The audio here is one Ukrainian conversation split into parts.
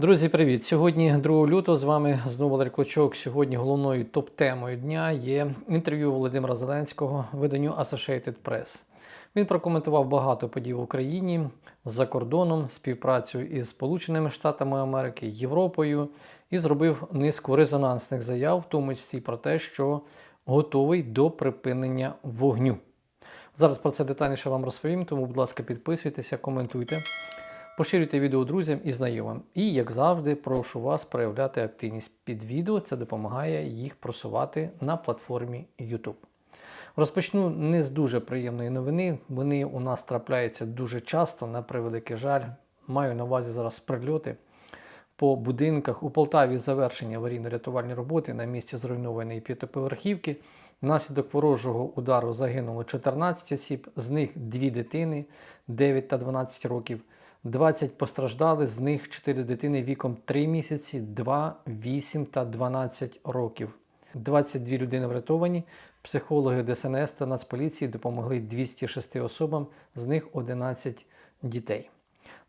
Друзі, привіт! Сьогодні 2 лютого з вами знову Валерій Клочок. Сьогодні головною топ-темою дня є інтерв'ю Володимира Зеленського виданню Associated Press. Він прокоментував багато подій в Україні за кордоном, співпрацю із Сполученими Штатами Америки, Європою і зробив низку резонансних заяв, в тому числі про те, що готовий до припинення вогню. Зараз про це детальніше вам розповім, тому, будь ласка, підписуйтеся, коментуйте. Поширюйте відео друзям і знайомим. І, як завжди, прошу вас проявляти активність під відео. Це допомагає їх просувати на платформі YouTube. Розпочну не з дуже приємної новини. Вони у нас трапляються дуже часто, на превеликий жаль. Маю на увазі зараз прильоти по будинках. У Полтаві завершення аварійно-рятувальні роботи на місці зруйнованої п'ятиповерхівки. Внаслідок ворожого удару загинуло 14 осіб, з них дві дитини 9 та 12 років. 20 постраждали, з них 4 дитини віком 3 місяці, 2, 8 та 12 років. 22 людини врятовані. Психологи ДСНС та Нацполіції допомогли 206 особам, з них 11 дітей.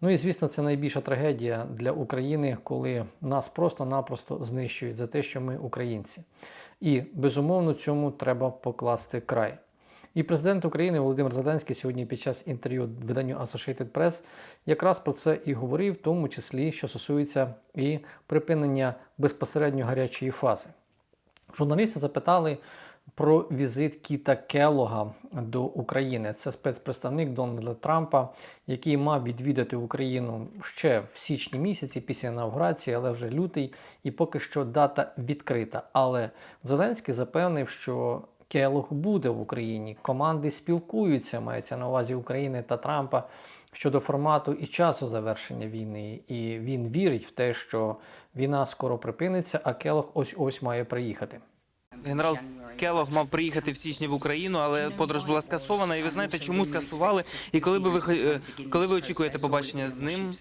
Ну і звісно, це найбільша трагедія для України, коли нас просто-напросто знищують за те, що ми українці. І безумовно цьому треба покласти край. І президент України Володимир Зеленський сьогодні під час інтерв'ю виданню Associated Press якраз про це і говорив, в тому числі, що стосується і припинення безпосередньо гарячої фази. Журналісти запитали про візит Кіта Келога до України. Це спецпредставник Дональда Трампа, який мав відвідати Україну ще в січні місяці після інаугурації, але вже лютий, і поки що дата відкрита. Але Зеленський запевнив, що Келог буде в Україні. Команди спілкуються, мається на увазі України та Трампа щодо формату і часу завершення війни. І він вірить в те, що війна скоро припиниться, а Келог ось ось має приїхати. Генерал Келог мав приїхати в січні в Україну, але подорож була скасована. І ви знаєте, чому скасували? І коли би ви е, коли ви очікуєте побачення з ним?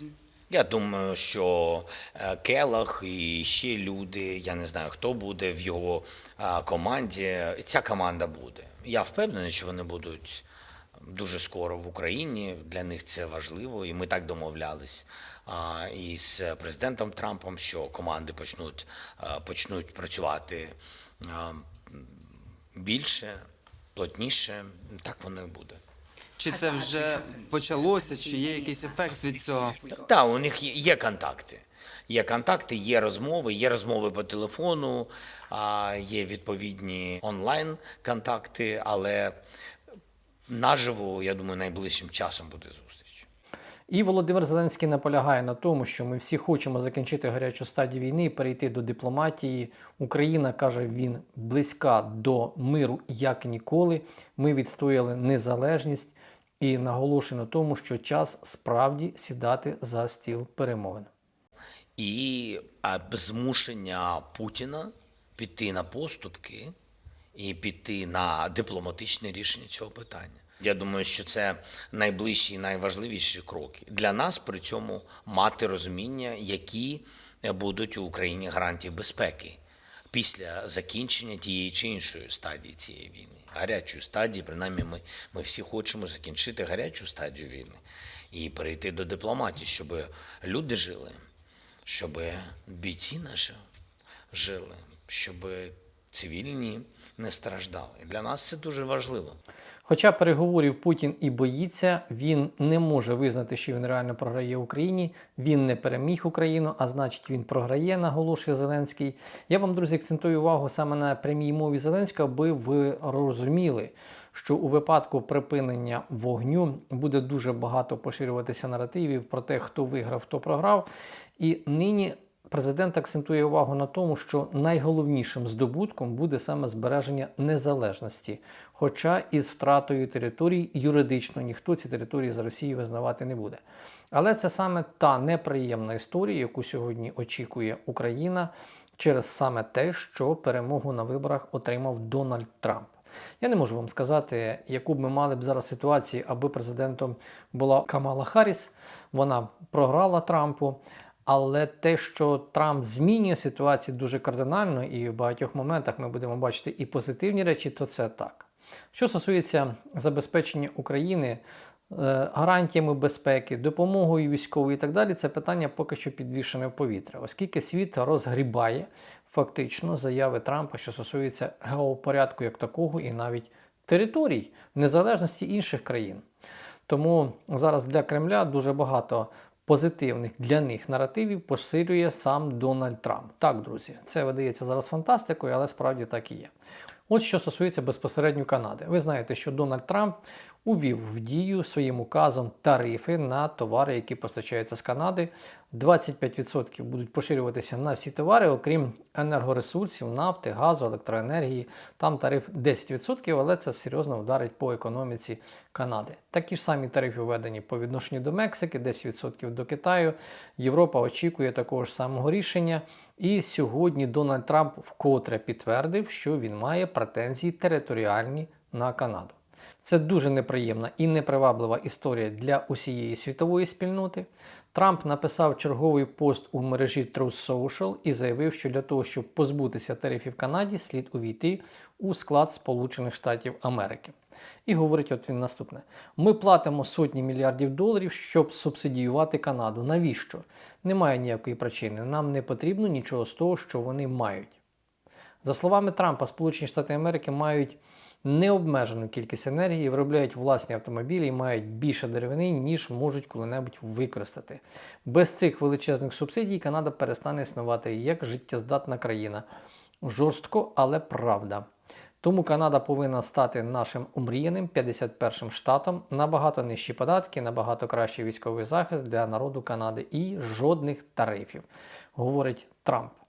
Я думаю, що е, Келах і ще люди, я не знаю, хто буде в його е, команді. Ця команда буде. Я впевнений, що вони будуть дуже скоро в Україні. Для них це важливо, і ми так домовлялись із президентом Трампом, що команди почнуть, е, почнуть працювати більше, плотніше. Так воно і буде. Чи це вже почалося? Чи є якийсь ефект від цього? Так, у них є, є контакти. Є контакти, є розмови, є розмови по телефону, є відповідні онлайн контакти, але наживо, я думаю, найближчим часом буде зустріч. І Володимир Зеленський наполягає на тому, що ми всі хочемо закінчити гарячу стадію війни і перейти до дипломатії. Україна каже, він близька до миру як ніколи. Ми відстояли незалежність і наголошує на тому, що час справді сідати за стіл перемовин. І змушення Путіна піти на поступки і піти на дипломатичне рішення цього питання. Я думаю, що це найближчі і найважливіші кроки для нас. При цьому мати розуміння, які будуть у Україні гарантії безпеки після закінчення тієї чи іншої стадії цієї війни. Гарячої стадії, принаймні, ми, ми всі хочемо закінчити гарячу стадію війни і перейти до дипломатії, щоб люди жили, щоб бійці наші жили, щоб цивільні не страждали. Для нас це дуже важливо. Хоча переговорів Путін і боїться, він не може визнати, що він реально програє Україні. Він не переміг Україну, а значить він програє, наголошує Зеленський. Я вам, друзі, акцентую увагу саме на прямій мові Зеленського, аби ви розуміли, що у випадку припинення вогню буде дуже багато поширюватися наративів про те, хто виграв, хто програв. І нині Президент акцентує увагу на тому, що найголовнішим здобутком буде саме збереження незалежності, хоча із втратою територій юридично ніхто ці території з Росії визнавати не буде. Але це саме та неприємна історія, яку сьогодні очікує Україна через саме те, що перемогу на виборах отримав Дональд Трамп. Я не можу вам сказати, яку б ми мали б зараз ситуацію, аби президентом була Камала Харріс. Вона програла Трампу. Але те, що Трамп змінює ситуацію дуже кардинально, і в багатьох моментах ми будемо бачити і позитивні речі, то це так. Що стосується забезпечення України е, гарантіями безпеки, допомогою військовою і так далі, це питання поки що підвішене в повітря, оскільки світ розгрібає фактично заяви Трампа, що стосуються геопорядку як такого, і навіть територій незалежності інших країн. Тому зараз для Кремля дуже багато позитивних для них наративів посилює сам Дональд Трамп. Так, друзі, це видається зараз фантастикою, але справді так і є. От що стосується безпосередньо Канади. Ви знаєте, що Дональд Трамп увів в дію своїм указом тарифи на товари, які постачаються з Канади. 25% будуть поширюватися на всі товари, окрім енергоресурсів, нафти, газу, електроенергії. Там тариф 10%, але це серйозно вдарить по економіці Канади. Такі ж самі тарифи введені по відношенню до Мексики, 10% до Китаю. Європа очікує такого ж самого рішення. І сьогодні Дональд Трамп вкотре підтвердив, що він має претензії територіальні на Канаду. Це дуже неприємна і неприваблива історія для усієї світової спільноти. Трамп написав черговий пост у мережі Truth Social і заявив, що для того, щоб позбутися тарифів Канаді, слід увійти у склад Сполучених Штатів Америки. І говорить от він наступне: ми платимо сотні мільярдів доларів, щоб субсидіювати Канаду. Навіщо? Немає ніякої причини. Нам не потрібно нічого з того, що вони мають. За словами Трампа, Сполучені Штати Америки мають необмежену кількість енергії, виробляють власні автомобілі і мають більше деревини, ніж можуть коли-небудь використати. Без цих величезних субсидій Канада перестане існувати як життєздатна країна. Жорстко, але правда. Тому Канада повинна стати нашим омріяним 51-м штатом, набагато нижчі податки, набагато кращий військовий захист для народу Канади і жодних тарифів, говорить Трамп.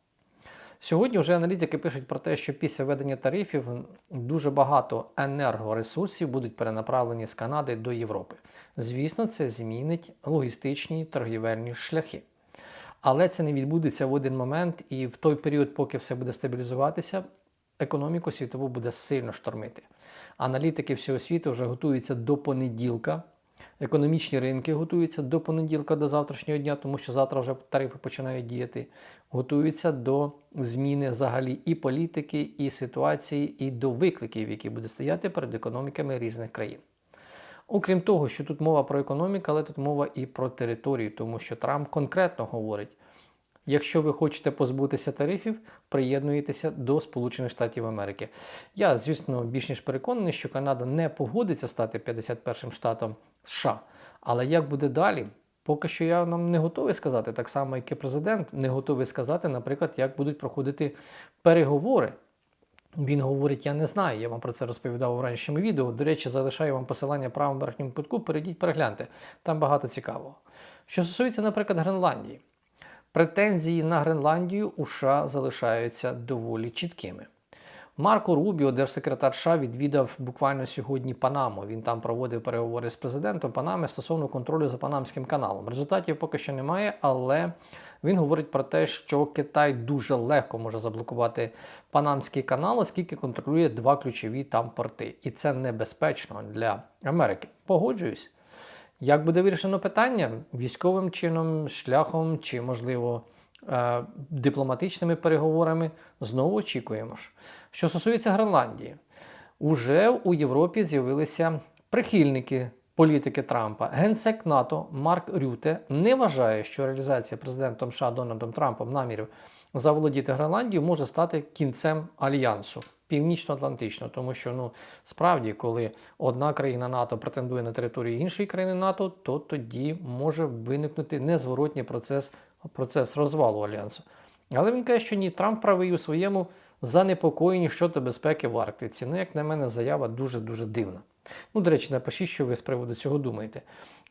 Сьогодні вже аналітики пишуть про те, що після введення тарифів дуже багато енергоресурсів будуть перенаправлені з Канади до Європи. Звісно, це змінить логістичні торгівельні шляхи. Але це не відбудеться в один момент, і в той період, поки все буде стабілізуватися, економіку світову буде сильно штормити. Аналітики всього світу вже готуються до понеділка. Економічні ринки готуються до понеділка, до завтрашнього дня, тому що завтра вже тарифи починають діяти. Готуються до зміни взагалі і політики, і ситуації, і до викликів, які будуть стояти перед економіками різних країн. Окрім того, що тут мова про економіку, але тут мова і про територію, тому що Трамп конкретно говорить: якщо ви хочете позбутися тарифів, приєднуєтеся до Сполучених Штатів Америки. Я, звісно, більш ніж переконаний, що Канада не погодиться стати 51-м штатом США. Але як буде далі? Поки що я нам не готовий сказати, так само, як і президент не готовий сказати, наприклад, як будуть проходити переговори. Він говорить, я не знаю, я вам про це розповідав у ранішньому відео. До речі, залишаю вам посилання в правому верхньому кутку, перейдіть, перегляньте. Там багато цікавого. Що стосується, наприклад, Гренландії, претензії на Гренландію у США залишаються доволі чіткими. Марко Рубіо, держсекретар США, відвідав буквально сьогодні Панаму. Він там проводив переговори з президентом Панами стосовно контролю за Панамським каналом. Результатів поки що немає, але він говорить про те, що Китай дуже легко може заблокувати Панамський канал, оскільки контролює два ключові там порти. І це небезпечно для Америки. Погоджуюсь. Як буде вирішено питання військовим чином, шляхом чи, можливо, е, дипломатичними переговорами, знову очікуємо ж. Що стосується Гренландії, уже у Європі з'явилися прихильники політики Трампа. Генсек НАТО Марк Рюте не вважає, що реалізація президентом США Дональдом Трампом намірів заволодіти Гренландією може стати кінцем альянсу. Північно-Атлантично, тому що ну справді, коли одна країна НАТО претендує на територію іншої країни НАТО, то тоді може виникнути незворотній процес, процес розвалу альянсу. Але він каже, що ні, Трамп правий у своєму занепокоєнні щодо безпеки в Арктиці. Ну, як на мене, заява дуже-дуже дивна. Ну, до речі, напишіть, що ви з приводу цього думаєте.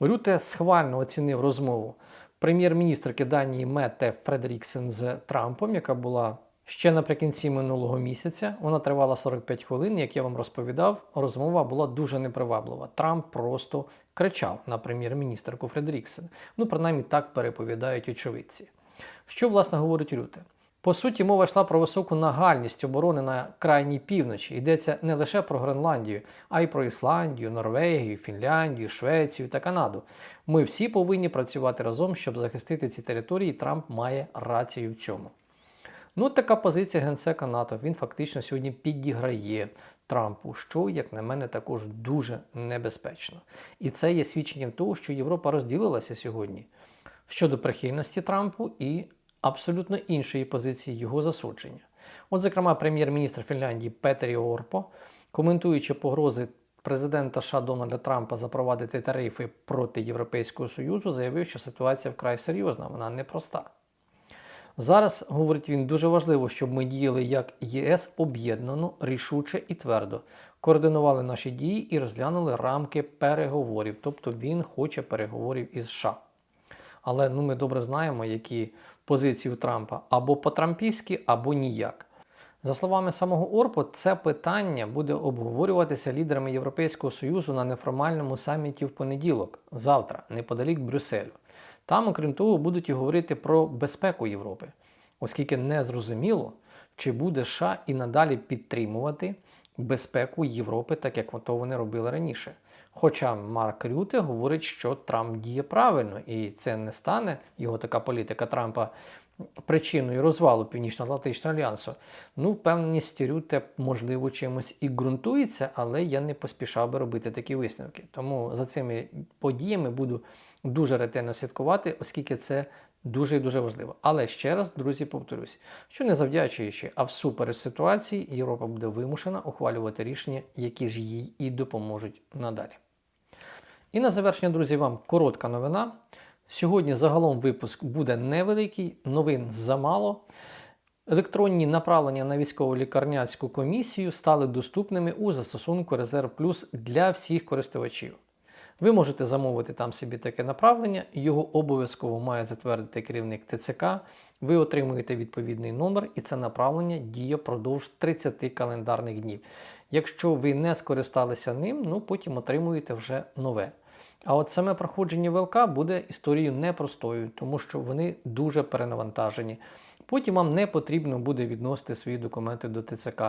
Рюте схвально оцінив розмову прем'єр-міністрки Данії Мете Фредеріксен з Трампом, яка була ще наприкінці минулого місяця. Вона тривала 45 хвилин. Як я вам розповідав, розмова була дуже неприваблива. Трамп просто кричав на прем'єр-міністрку Фредеріксен. Ну, принаймні так переповідають очевидці. Що власне говорить Рюте? По суті, мова йшла про високу нагальність оборони на крайній півночі. Йдеться не лише про Гренландію, а й про Ісландію, Норвегію, Фінляндію, Швецію та Канаду. Ми всі повинні працювати разом, щоб захистити ці території. і Трамп має рацію в цьому. Ну, така позиція генсека НАТО. Він фактично сьогодні підіграє Трампу, що, як на мене, також дуже небезпечно. І це є свідченням того, що Європа розділилася сьогодні щодо прихильності Трампу і абсолютно іншої позиції його засудження. От, зокрема, прем'єр-міністр Фінляндії Петері Орпо, коментуючи погрози президента США Дональда Трампа запровадити тарифи проти Європейського Союзу, заявив, що ситуація вкрай серйозна, вона непроста. Зараз, говорить він, дуже важливо, щоб ми діяли як ЄС об'єднано, рішуче і твердо, координували наші дії і розглянули рамки переговорів. Тобто він хоче переговорів із США. Але ну, ми добре знаємо, які позиції у Трампа або по-трампійськи, або ніяк. За словами самого Орпо, це питання буде обговорюватися лідерами Європейського Союзу на неформальному саміті в понеділок, завтра, неподалік Брюсселю. Там, окрім того, будуть і говорити про безпеку Європи, оскільки не зрозуміло, чи буде США і надалі підтримувати безпеку Європи, так як то вони робили раніше. Хоча Марк Рюте говорить, що Трамп діє правильно, і це не стане його така політика Трампа причиною розвалу Північно-Атлантичного альянсу. Ну, впевненість Рюте, можливо, чимось і ґрунтується, але я не поспішав би робити такі висновки. Тому за цими подіями буду дуже ретельно слідкувати, оскільки це дуже і дуже важливо. Але ще раз, друзі, повторюсь, що не завдячуючи, а всупереч ситуації, Європа буде вимушена ухвалювати рішення, які ж їй і допоможуть надалі. І на завершення, друзі, вам коротка новина. Сьогодні загалом випуск буде невеликий, новин замало. Електронні направлення на військово лікарняцьку комісію стали доступними у застосунку Резерв Плюс для всіх користувачів. Ви можете замовити там собі таке направлення, його обов'язково має затвердити керівник ТЦК. Ви отримуєте відповідний номер, і це направлення діє впродовж 30 календарних днів. Якщо ви не скористалися ним, ну потім отримуєте вже нове. А от саме проходження ВЛК буде історією непростою, тому що вони дуже перенавантажені. Потім вам не потрібно буде відносити свої документи до ТЦК.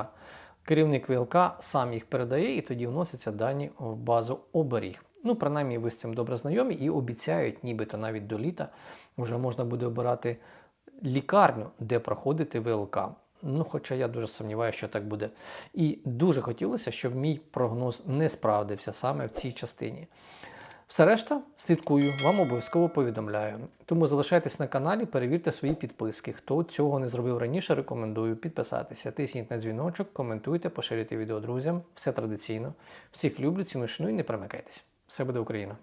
Керівник ВЛК сам їх передає і тоді вносяться дані в базу оберіг. Ну, принаймні, ви з цим добре знайомі і обіцяють, нібито навіть до літа вже можна буде обирати лікарню, де проходити ВЛК. Ну, хоча я дуже сумніваюся, що так буде. І дуже хотілося, щоб мій прогноз не справдився саме в цій частині. Все решта, слідкую, вам обов'язково повідомляю. Тому залишайтесь на каналі, перевірте свої підписки. Хто цього не зробив раніше, рекомендую підписатися. Тисніть на дзвіночок, коментуйте, поширюйте відео друзям. Все традиційно. Всіх люблю, ціну шаную і не перемикайтесь. Все буде Україна!